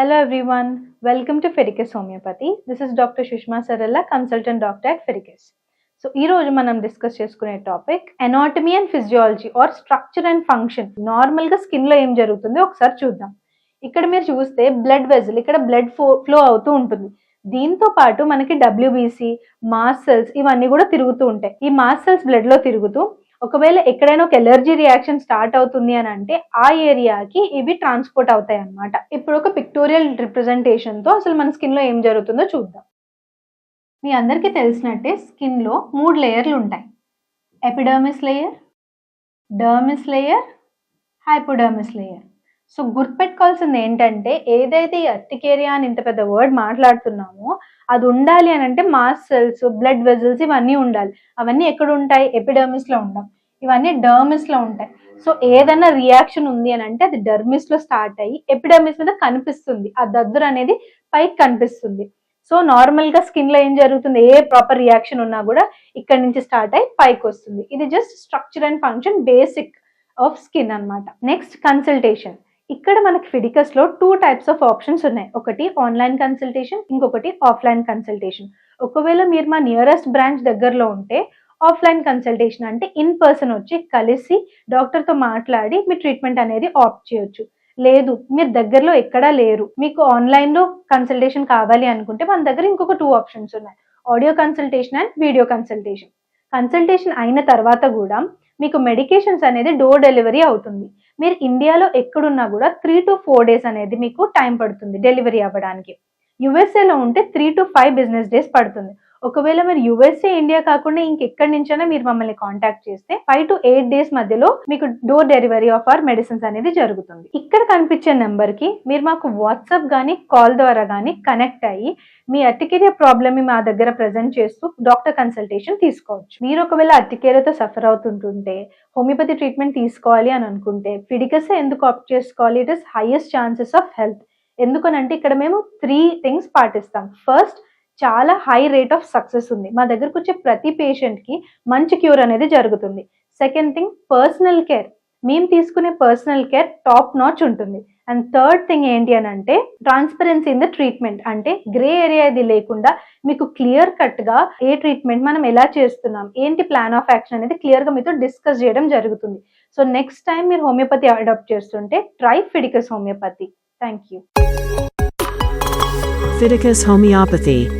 Hello everyone, welcome to Fericus Homeopathy. This is Dr. Sushma Sarella, consultant doctor at Fericus. So ఈ రోజు మనం discuss చేసుకునే topic anatomy and physiology or structure and function నార్మల్గా స్కిన్లో ఏం జరుగుతుందో ఒకసారి చూద్దాం ఇక్కడ మీరు చూస్తే బ్లడ్ వెజల్ ఇక్కడ బ్లడ్ ఫ్లో అవుతూ ఉంటుంది దీంతో పాటు మనకి డబ్ల్యూబీసీ మాస్ సెల్స్ ఇవన్నీ కూడా తిరుగుతూ ఉంటాయి ఈ మాస్ సెల్స్ బ్లడ్లో తిరుగుతూ ఒకవేళ ఎక్కడైనా ఒక ఎలర్జీ రియాక్షన్ స్టార్ట్ అవుతుంది అని అంటే ఆ ఏరియాకి ఇవి ట్రాన్స్పోర్ట్ అవుతాయి అన్నమాట. ఇప్పుడు ఒక పిక్టోరియల్ రిప్రజెంటేషన్తో అసలు మన స్కిన్లో ఏం జరుగుతుందో చూద్దాం. మీ అందరికీ తెలిసినట్టే స్కిన్లో మూడు లేయర్లు ఉంటాయి. Epidermis layer dermis layer hypodermis layer so గుర్తుపెట్టుకోవాల్సింది ఏంటంటే ఏదైతే ఈ అర్టికేరియా అని ఇంత పెద్ద వర్డ్ మాట్లాడుతున్నామో అది ఉండాలి అని అంటే మాస్ సెల్స్ బ్లడ్ వెజల్స్ ఇవన్నీ ఉండాలి. అవన్నీ ఎక్కడ ఉంటాయి ఎపిడర్మిస్లో ఉండవు ఇవన్నీ డర్మిస్లో ఉంటాయి. సో ఏదైనా రియాక్షన్ ఉంది అని అంటే అది డర్మిస్లో స్టార్ట్ అయ్యి ఎపిడర్మిస్ మీద కనిపిస్తుంది. ఆ దద్దురు అనేది పైకి కనిపిస్తుంది. సో నార్మల్గా స్కిన్లో ఏం జరుగుతుంది? ఏ ప్రాపర్ రియాక్షన్ ఉన్నా కూడా ఇక్కడ నుంచి స్టార్ట్ అయ్యి పైకి వస్తుంది. ఇది just structure and function basic of skin అన్నమాట. నెక్స్ట్ కన్సల్టేషన్ ఇక్కడ మనకి ఫిడికస్లో టూ టైప్స్ ఆఫ్ ఆప్షన్స్ ఉన్నాయి. ఒకటి ఆన్లైన్ కన్సల్టేషన్ ఇంకొకటి ఆఫ్లైన్ కన్సల్టేషన్ ఒకవేళ మీరు మా నియరెస్ట్ బ్రాంచ్ దగ్గరలో ఉంటే ఆఫ్లైన్ కన్సల్టేషన్ అంటే ఇన్ పర్సన్ వచ్చి కలిసి డాక్టర్తో మాట్లాడి మీ ట్రీట్మెంట్ అనేది ఆప్ట్ చేయొచ్చు. లేదు మీరు దగ్గరలో ఎక్కడా లేరు. మీకు ఆన్లైన్లో కన్సల్టేషన్ కావాలి అనుకుంటే మన దగ్గర ఇంకొక టూ ఆప్షన్స్ ఉన్నాయి. Audio consultation and video consultation consultation అయిన తర్వాత కూడా మీకు మెడికేషన్స్ అనేది డోర్ డెలివరీ అవుతుంది. మీరు ఇండియాలో ఎక్కడున్నా కూడా త్రీ టు ఫోర్ డేస్ అనేది మీకు టైం పడుతుంది డెలివరీ అవ్వడానికి. యుఎస్ఏలో ఉంటే three to five business days పడుతుంది. ఒకవేళ మీరు యుఎస్ఏ ఇండియా కాకుండా ఇంకెక్కడి నుంచైనా మీరు మమ్మల్ని కాంటాక్ట్ చేస్తే ఫైవ్ టు ఎయిట్ డేస్ మధ్యలో మీకు door delivery of our medicines అనేది జరుగుతుంది. ఇక్కడ కనిపించే నెంబర్కి మీరు మాకు వాట్సాప్ గానీ కాల్ ద్వారా గానీ కనెక్ట్ అయ్యి మీ అర్టికేరియా ప్రాబ్లమ్ని మా దగ్గర ప్రజెంట్ చేస్తూ డాక్టర్ కన్సల్టేషన్ తీసుకోవచ్చు. మీరు ఒకవేళ అర్టికేరియాతో సఫర్ అవుతుంటుంటే హోమియోపతి ట్రీట్మెంట్ తీసుకోవాలి అని అనుకుంటే ఫిడికసే ఎందుకు ఆప్ట్ చేసుకోవాలి? It is highest chances of health ఎందుకనంటే ఇక్కడ మేము త్రీ థింగ్స్ పాటిస్తాం. ఫస్ట్ చాలా హై రేట్ ఆఫ్ సక్సెస్ ఉంది. మా దగ్గరకు వచ్చే ప్రతి పేషెంట్కి మంచి క్యూర్ అనేది జరుగుతుంది. సెకండ్ థింగ్ పర్సనల్ కేర్ మేము తీసుకునే పర్సనల్ కేర్ టాప్ నాచ్ ఉంటుంది. అండ్ థర్డ్ థింగ్ ఏంటి అని అంటే ట్రాన్స్పరెన్సీ ఇన్ ద ట్రీట్మెంట్ అంటే గ్రే ఏరియా ఇది లేకుండా మీకు క్లియర్ కట్గా ఏ ట్రీట్మెంట్ మనం ఎలా చేస్తున్నాం ఏంటి ప్లాన్ ఆఫ్ యాక్షన్ అనేది క్లియర్గా మీతో డిస్కస్ చేయడం జరుగుతుంది. సో నెక్స్ట్ టైం మీరు హోమియోపతి అడాప్ట్ చేస్తుంటే try Fidicus homeopathy thank you Fidicus Homeopathy.